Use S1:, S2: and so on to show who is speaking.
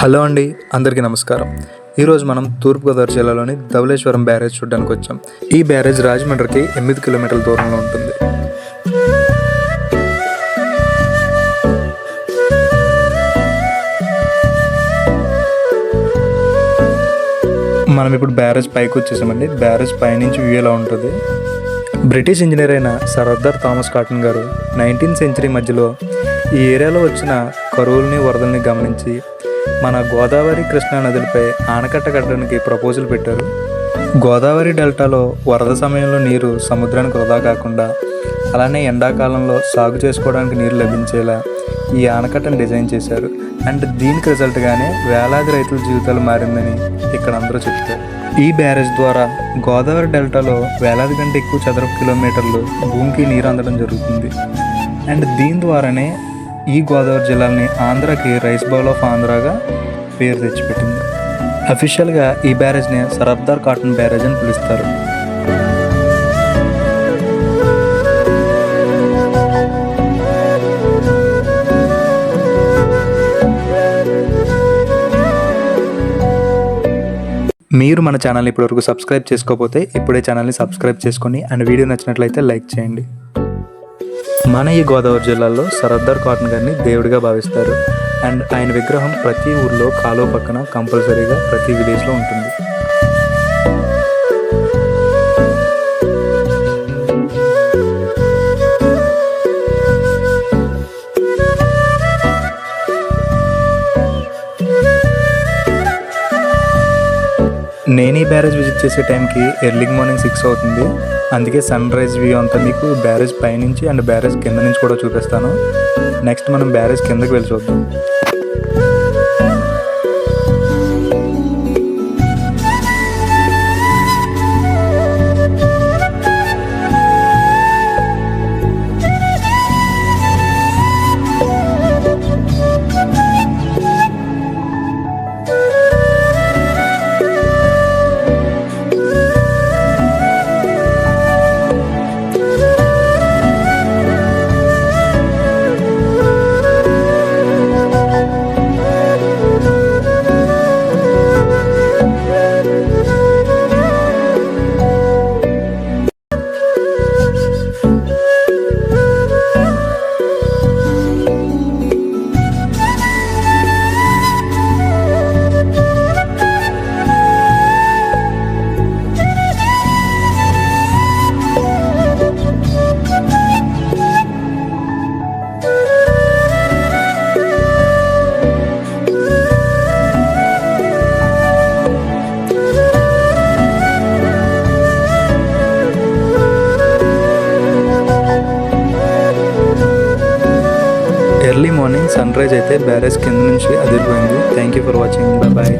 S1: Hello అండి అందరికీ నమస్కారం. ఈరోజు మనం తూర్పుగోదావరి జిల్లాలోని ధవళేశ్వరం బ్యారేజ్ చూడడానికి వచ్చాం. ఈ బ్యారేజ్ రాజమండ్రికి ఎనిమిది కిలోమీటర్ల దూరంలో ఉంటుంది. మనం ఇప్పుడు బ్యారేజ్ పైకి వచ్చేసామండి. బ్యారేజ్ పైనుంచి వ్యూ ఎలా ఉంటుంది? బ్రిటిష్ ఇంజనీర్ అయిన సర్దార్ థామస్ కాటన్ గారు నైన్టీన్త్ సెంచరీ మధ్యలో ఈ ఏరియాలో వచ్చిన కరువుల్ని వరదల్ని గమనించి మన గోదావరి కృష్ణా నదులపై ఆనకట్ట కట్టడానికి ప్రపోజల్ పెట్టారు. గోదావరి డెల్టాలో వరద సమయంలో నీరు సముద్రానికి వృధా కాకుండా అలానే ఎండాకాలంలో సాగు చేసుకోవడానికి నీరు లభించేలా ఈ ఆనకట్టను డిజైన్ చేశారు. అండ్ దీనికి రిజల్ట్గానే వేలాది రైతుల జీవితాలు మారిందని ఇక్కడ అందరూ చెప్తారు. ఈ బ్యారేజ్ ద్వారా గోదావరి డెల్టాలో వేలాది కంటే ఎక్కువ చదరపు కిలోమీటర్లు భూమికి నీరు అందడం జరుగుతుంది. అండ్ దీని ద్వారానే ఈ గోదావరి జిల్లాని ఆంధ్రాకి రైస్ బౌల్ ఆఫ్ ఆంధ్రాగా పేరు తెచ్చిపెట్టింది. అఫీషియల్గా ఈ బ్యారేజ్ని సరబ్దార్ కాటన్ బ్యారేజ్ అని పిలుస్తారు. మీరు మన ఛానల్ని ఇప్పటివరకు సబ్స్క్రైబ్ చేసుకోకపోతే ఇప్పుడే ఛానల్ని సబ్స్క్రైబ్ చేసుకొని అండ్ వీడియో నచ్చినట్లయితే లైక్ చేయండి. మన ఈ గోదావరి జిల్లాలో సరద్దార్ కాటన్ గారిని దేవుడిగా భావిస్తారు. అండ్ ఆయన విగ్రహం ప్రతి ఊర్లో కాలువ పక్కన కంపల్సరీగా ప్రతి విలేజ్లో ఉంటుంది. నేను ఈ బ్యారేజ్ విజిట్ చేసే టైంకి ఎర్లీ మార్నింగ్ సిక్స్ అవుతుంది. అందుకే సన్ రైజ్ వ్యూ అంతా మీకు బ్యారేజ్ పైనుంచి అండ్ బ్యారేజ్ కింద నుంచి కూడా చూపిస్తాను. నెక్స్ట్ మనం బ్యారేజ్ కిందకి వెళ్ళి చూద్దాం. మార్నింగ్ సన్ రైజ్ అయితే బ్యారేజ్ కింద నుంచి అదిరిపోయింది. Thank you for watching bye